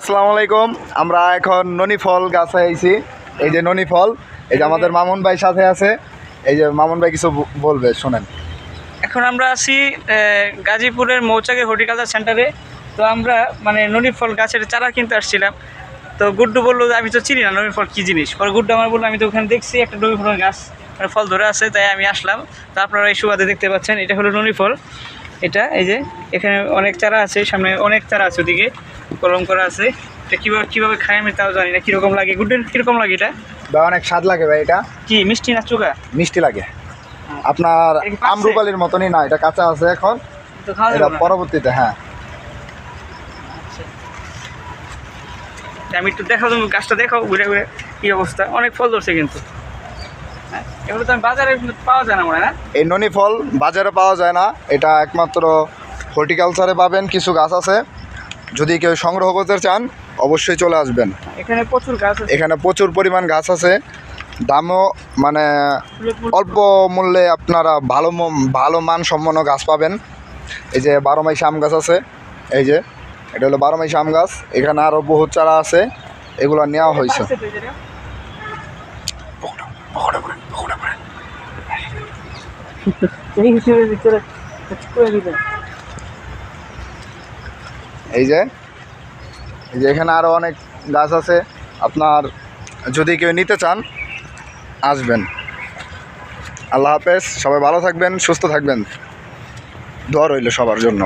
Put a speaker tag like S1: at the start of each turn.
S1: আসসালামু আলাইকুম। আমরা এখন ননি ফল গাছে আইছি। এই যে ননি ফল এই যে আমাদের মামুন ভাই সাথে আছে। এই যে মামুন ভাই কিছু বলবে, শোনেন।
S2: এখন আমরা আছি গাজীপুরের মৌচাকের হর্টিকালচার সেন্টারে। তো আমরা মানে ননি ফল গাছের চারা কিনতে আসছিলাম। তো গুড্ডু বলল যে, আমি তো চিনি না ননি ফল কী জিনিস? পরে গুড্ডু আমার বলল, আমি তো ওখানে দেখছি একটা ননি ফলের গাছ মানে ফল ধরে আছে, তাই আমি আসলাম। তো আপনারা এই সুবাদে দেখতে পাচ্ছেন, এটা হলো ননি ফল এটা, এই যে, এখানে অনেক চারা আছে, সামনে অনেক চারা আছে ওদিকে। কলম করা আছে। এটা কীভাবে কীভাবে খাই আমি তাও জানি না কীরকম লাগে? গুড্ডুর কীরকম লাগে এটা?
S1: ভাই অনেক স্বাদ লাগে ভাই এটা।
S2: কি মিষ্টি না চোখা?
S1: মিষ্টি লাগে। আপনার? আমরুপালির মতনই না এটা কাঁচা আছে এখন। এটা পরবর্তীতে হ্যাঁ।
S2: আমি একটু দেখাও তুমি গাছটা দেখাও ঘুরে ঘুরে কী অবস্থা। অনেক ফল ধরছে কিন্তু। হ্যাঁ এগুলো তো আমি বাজারে পাওয়া যায় না মনে না?
S1: এই ননি ফল বাজারে পাওয়া যায় না। এটা একমাত্র হর্টিকালচারে পাবেন কিছু গাছ আছে। যদি কেউ সংগ্রহ করতে চান অবশ্যই চলে আসবেন।
S2: এখানে প্রচুর গাছ
S1: এখানে প্রচুর পরিমাণ গাছ আছে। দামও মানে অল্প মূল্যে আপনারা ভালো ভালো মানসম্পন্ন গাছ পাবেন। এই যে বারো মাইশ আম গাছ আছে এই যে এটা হলো বারো মাইশ আম গাছ। এখানে আরও বহুত চারা আছে এগুলো নেওয়া হয়েছে।
S2: এই হিসেবে
S1: এই যে এই যে এখানে আরও অনেক গাছ আছে। আপনার যদি কেউ নিতে চান, আসবেন। আল্লাহ হাফেজ, সবাই ভালো থাকবেন, সুস্থ থাকবেন। দোয়া রইল সবার জন্য।